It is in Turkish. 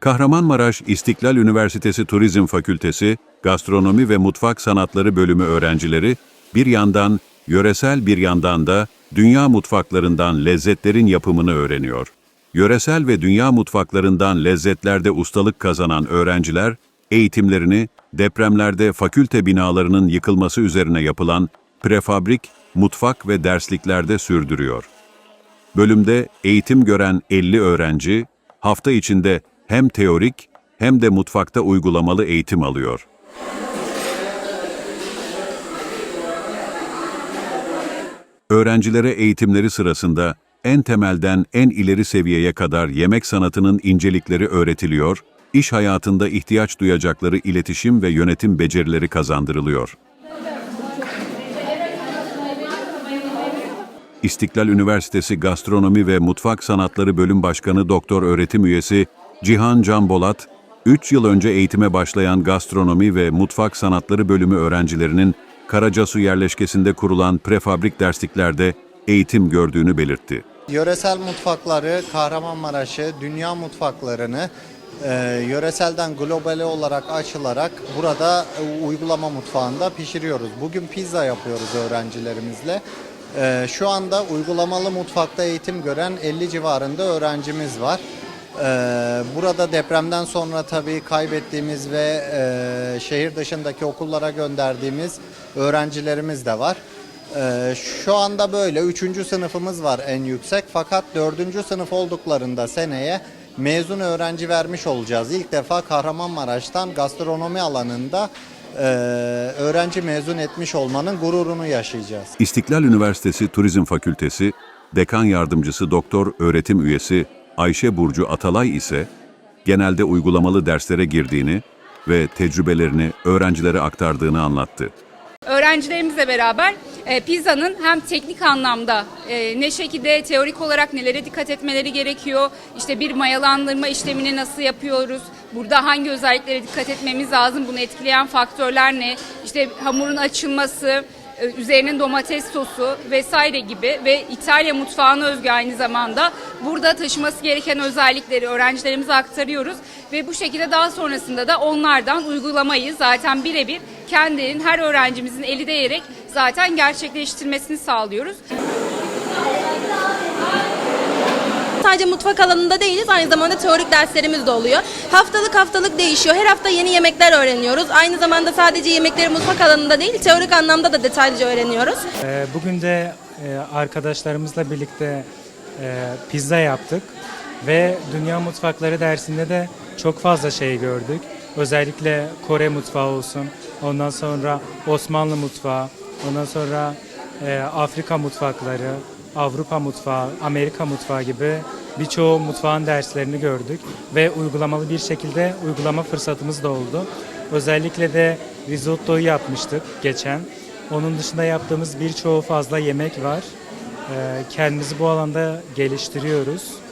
Kahramanmaraş İstiklal Üniversitesi Turizm Fakültesi Gastronomi ve Mutfak Sanatları Bölümü öğrencileri bir yandan yöresel bir yandan da dünya mutfaklarından lezzetlerin yapımını öğreniyor. Yöresel ve dünya mutfaklarından lezzetlerde ustalık kazanan öğrenciler eğitimlerini depremlerde fakülte binalarının yıkılması üzerine yapılan prefabrik, mutfak ve dersliklerde sürdürüyor. Bölümde eğitim gören 50 öğrenci hafta içinde hem teorik hem de mutfakta uygulamalı eğitim alıyor. Öğrencilere eğitimleri sırasında en temelden en ileri seviyeye kadar yemek sanatının incelikleri öğretiliyor, iş hayatında ihtiyaç duyacakları iletişim ve yönetim becerileri kazandırılıyor. İstiklal Üniversitesi Gastronomi ve Mutfak Sanatları Bölüm Başkanı Doktor Öğretim Üyesi Cihan Can Bolat, 3 yıl önce eğitime başlayan Gastronomi ve Mutfak Sanatları Bölümü öğrencilerinin Karacasu yerleşkesinde kurulan prefabrik dersliklerde eğitim gördüğünü belirtti. Yöresel mutfakları, Kahramanmaraş'ı, dünya mutfaklarını e, yöreselden globale olarak açılarak burada e, uygulama mutfağında pişiriyoruz. Bugün pizza yapıyoruz öğrencilerimizle. E, şu anda uygulamalı mutfakta eğitim gören 50 civarında öğrencimiz var. E, burada depremden sonra tabii kaybettiğimiz ve e, şehir dışındaki okullara gönderdiğimiz öğrencilerimiz de var. Ee, şu anda böyle 3. sınıfımız var en yüksek fakat 4. sınıf olduklarında seneye mezun öğrenci vermiş olacağız. İlk defa Kahramanmaraş'tan gastronomi alanında e, öğrenci mezun etmiş olmanın gururunu yaşayacağız. İstiklal Üniversitesi Turizm Fakültesi Dekan Yardımcısı Doktor Öğretim Üyesi Ayşe Burcu Atalay ise genelde uygulamalı derslere girdiğini ve tecrübelerini öğrencilere aktardığını anlattı. Öğrencilerimizle beraber e, pizzanın hem teknik anlamda e, ne şekilde teorik olarak nelere dikkat etmeleri gerekiyor, işte bir mayalandırma işlemini nasıl yapıyoruz, burada hangi özelliklere dikkat etmemiz lazım, bunu etkileyen faktörler ne, işte hamurun açılması, üzerinin domates sosu vesaire gibi ve İtalya mutfağına özgü aynı zamanda burada taşıması gereken özellikleri öğrencilerimize aktarıyoruz ve bu şekilde daha sonrasında da onlardan uygulamayı zaten birebir kendilerinin her öğrencimizin eli değerek zaten gerçekleştirmesini sağlıyoruz. Sadece mutfak alanında değiliz, aynı zamanda teorik derslerimiz de oluyor. Haftalık haftalık değişiyor. Her hafta yeni yemekler öğreniyoruz. Aynı zamanda sadece yemekleri mutfak alanında değil, teorik anlamda da detaylıca öğreniyoruz. Ee, Bugün de e, arkadaşlarımızla birlikte e, pizza yaptık ve dünya mutfakları dersinde de çok fazla şey gördük. Özellikle Kore mutfağı olsun, ondan sonra Osmanlı mutfağı, ondan sonra e, Afrika mutfakları, Avrupa mutfağı, Amerika mutfağı gibi birçoğu mutfağın derslerini gördük ve uygulamalı bir şekilde uygulama fırsatımız da oldu. Özellikle de risottoyu yapmıştık geçen. Onun dışında yaptığımız birçoğu fazla yemek var. Ee, Kendimizi bu alanda geliştiriyoruz.